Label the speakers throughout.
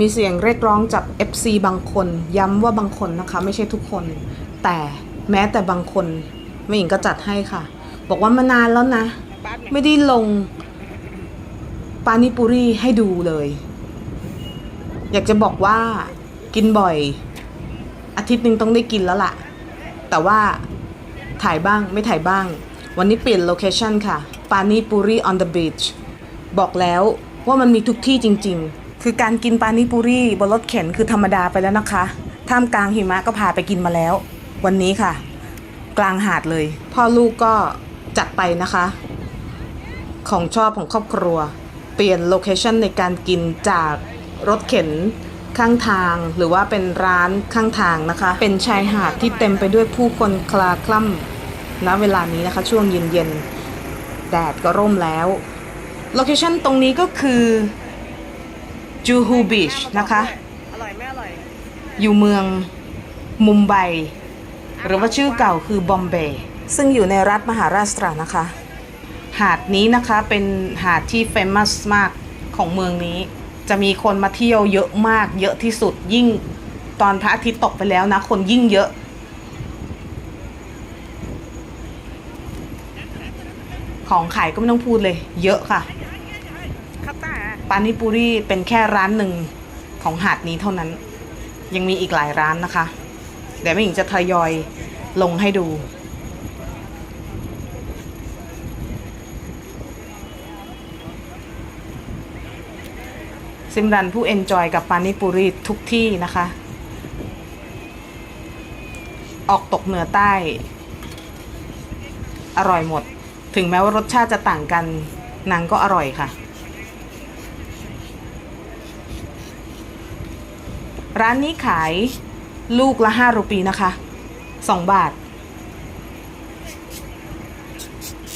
Speaker 1: มีเสียงเรียกร้องจาก FC บางคน ย้ำว่าบางคนนะคะ ไม่ใช่ทุกคน แต่แม้แต่บางคนแม่หญิงก็จัดให้ค่ะ บอกว่ามานานแล้วนะ ไม่ได้ลงปานิปุรีให้ดูเลย อยากจะบอกว่ากินบ่อย อาทิตย์หนึ่งต้องได้กินแล้วล่ะ แต่ว่าถ่ายบ้างไม่ถ่ายบ้าง วันนี้เปลี่ยนโลเคชันค่ะปานิปุรี on the beach บอกแล้วว่ามันมีทุกที่จริง ๆ คือการกินปานิปุรีบนรถเข็นคือธรรมดาไปแล้วนะคะ ท่ามกลางหิมะก็พาไปกินมาแล้ว วันนี้ค่ะ กลางหาดเลย พ่อลูกก็จัดไปนะคะ ของชอบของครอบครัว เปลี่ยนโลเคชันในการกินจากรถเข็นข้างทางหรือว่าเป็นร้านข้างทางนะคะ เป็นชายหาดที่เต็มไปด้วยผู้คนคลาคล่ำณเวลานี้นะคะ ช่วงเย็นๆแดดก็ร่มแล้วโลเคชันตรงนี้ก็คือ จูฮูบีชนะคะ
Speaker 2: อร่อยไม่อร่อย
Speaker 1: อยู่เมืองมุมไบ หรือว่าชื่อเก่าคือบอมเบย์ซึ่งอยู่ในรัฐมหาราชตรานะคะ หาดนี้นะคะเป็นหาดที่เฟมัสมากของเมืองนี้ จะมีคนมาเที่ยวเยอะมากเยอะที่สุดยิ่งตอนพระอาทิตย์ตกไปแล้วนะ คนยิ่งเยอะ ของขายก็ไม่ต้องพูดเลย เยอะค่ะ
Speaker 2: ครับตา
Speaker 1: ปานิปุรีเป็นแค่ร้านหนึ่งของหาดนี้เท่านั้น ยังมีอีกหลายร้านนะคะ เดี๋ยวแม่หญิงจะทยอยลงให้ดู ซิมรันผู้เอนจอยกับปานิปุรีทุกที่นะคะ ออกตกเหนือใต้ อร่อยหมด ถึงแม้ว่ารสชาติจะต่างกันนางก็อร่อยค่ะ ร้านนี้ขายลูกละ5รูปีนะคะ2บาท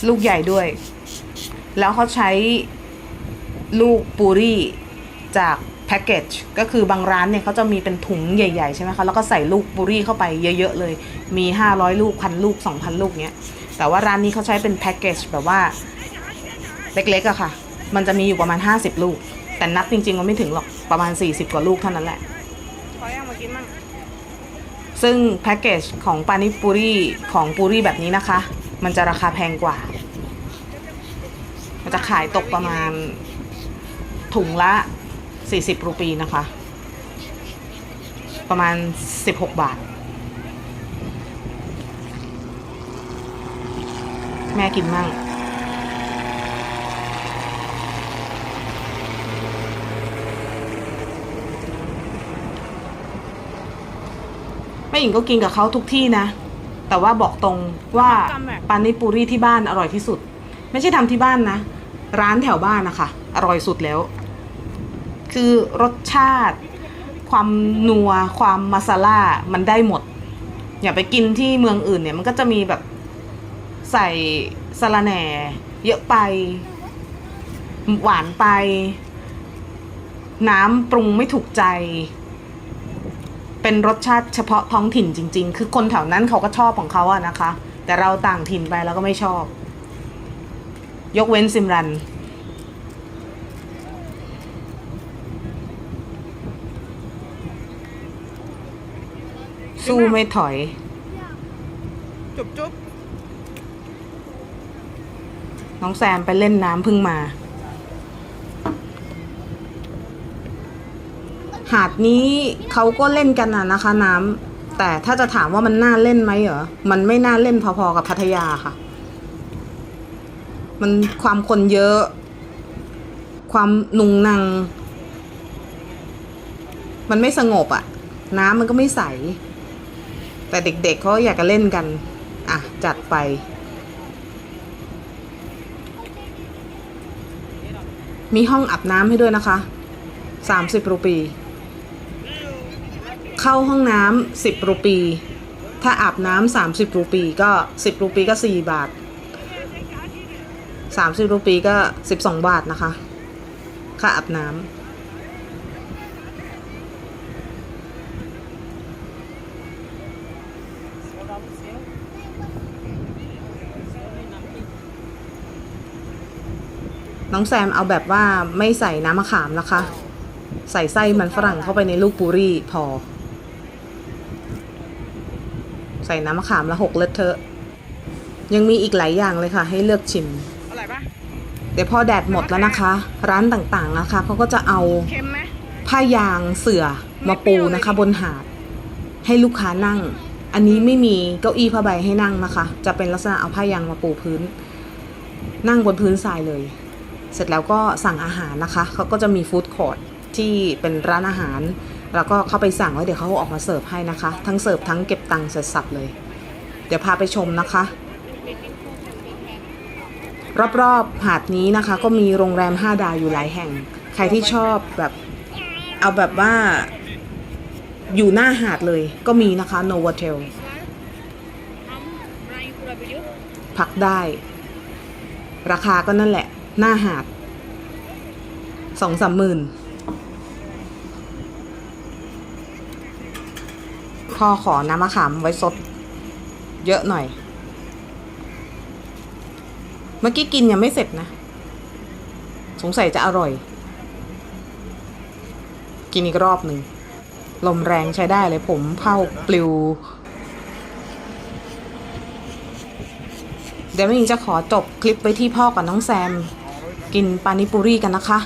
Speaker 1: ลูกใหญ่ด้วย แล้วเขาใช้ลูกปูรี่จากแพ็กเกจก็คือบางร้านเนี่ยเขาจะมีเป็นถุงใหญ่ๆใช่ไหมคะ แล้วก็ใส่ลูกปูรี่เข้าไปเยอะๆเลย มี 500 ลูกพันลูก 2,000 ลูกเนี้ย แต่ว่าร้านนี้เขาใช้เป็นแพ็กเกจแบบว่าเล็กๆอะค่ะ มันจะมีอยู่ประมาณ 50 ลูก แต่นับจริงๆมันไม่ถึงหรอกประมาณ 40 กว่าลูกเท่านั้นแหละ
Speaker 2: กินมั่ง
Speaker 1: ซึ่งแพ็กเกจของปานิปุรีของปุรีแบบนี้นะคะ มันจะราคาแพงกว่า มันจะขายตกประมาณถุงละ 40 รูปีนะคะ ประมาณ 16 บาท แม่กินมั่ง หญิงก็กินกับเขาทุกที่นะ แต่ว่าบอกตรงว่าปานิปุรีที่บ้านอร่อยที่สุด ไม่ใช่ทำที่บ้านนะ ร้านแถวบ้านนะคะอร่อยสุดแล้ว คือรสชาติ ความนัวความมาซาล่ามันได้หมด อย่าไปกินที่เมืองอื่นเนี่ย มันก็จะมีแบบใส่สะระแหน่ เยอะไป หวานไป น้ำปรุงไม่ถูกใจ เป็นรสชาติเฉพาะท้องถิ่นจริง ๆ คือคนแถวนั้นเขาก็ชอบของเขาอะนะคะ แต่เราต่างถิ่นไปเราก็ไม่ชอบ ยกเว้นซิมรัน สู้ไม่ถอย
Speaker 2: จุบจุบ
Speaker 1: น้องแซมไปเล่นน้ำเพึ่งมา หาดนี้เขาก็เล่นกันนะนะคะน้ำแต่ถ้าจะถามว่ามันน่าเล่นไหมเหรอมันไม่น่าเล่นพอๆกับพัทยาค่ะ มันความคนเยอะ ความนุงนัง มันไม่สงบอะน้ำมันก็ไม่ใส แต่เด็กๆเขาอยากจะเล่นกัน อะ จัดไปมีห้องอาบน้ำให้ด้วยนะคะ 30 รูปี เข้าห้องน้ำ10รูปี ถ้าอาบน้ำ30รูปีก็10รูปีก็4บาท30รูปีก็12บาทนะคะ ค่าอาบน้ำน้องแซมเอาแบบว่าไม่ใส่น้ำมะขามนะคะ ใส่ไส้มันฝรั่งเข้าไปในลูกปูรี่พอ ใส่น้ำมะขามละหกเลอะเทอะ ยังมีอีกหลายอย่างเลยค่ะ ให้เลือกชิม
Speaker 2: อร่อยปะ
Speaker 1: เดี๋ยวพอแดดหมดแล้วนะคะ ร้านต่างๆนะคะเขาก็จะเอา
Speaker 2: เค็มไหม
Speaker 1: ผ้ายางเสื่อมาปูนะคะ บนหาด ให้ลูกค้านั่ง อันนี้ไม่มีเก้าอี้ผ้าใบให้นั่งนะคะ จะเป็นลักษณะเอาผ้ายางมาปูพื้น นั่งบนพื้นทรายเลย เสร็จแล้วก็สั่งอาหารนะคะเขาก็จะมีฟู้ดคอร์ทที่เป็นร้านอาหาร แล้วก็เข้าไปสั่งแล้วเดี๋ยวเขาออกมาเสิร์ฟให้นะคะ ทั้งเสิร์ฟทั้งเก็บตังค์เสร็จสับเลย เดี๋ยวพาไปชมนะคะ รอบๆหาดนี้นะคะ ก็มีโรงแรม 5 ดาวอยู่หลายแห่ง ใครที่ชอบแบบเอาแบบว่าอยู่หน้าหาดเลยก็มีนะคะ Novotel พักได้ ราคาก็นั่นแหละ หน้าหาดสองสามหมื่น พ่อขอน้ำมะขามไว้สดเยอะหน่อย เมื่อกี้กินยังไม่เสร็จนะ สงสัยจะอร่อย กินอีกรอบหนึ่ง ลมแรงใช้ได้เลยผมเผาปลิว เดี๋ยวแม่หญิงจะขอจบคลิปไว้ที่พ่อกับน้องแซม กินปานิปุรีกันนะคะ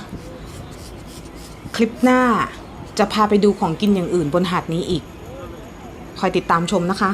Speaker 1: คลิปหน้าจะพาไปดูของกินอย่างอื่นบนหาดนี้อีก อยติดตามชมนะคะ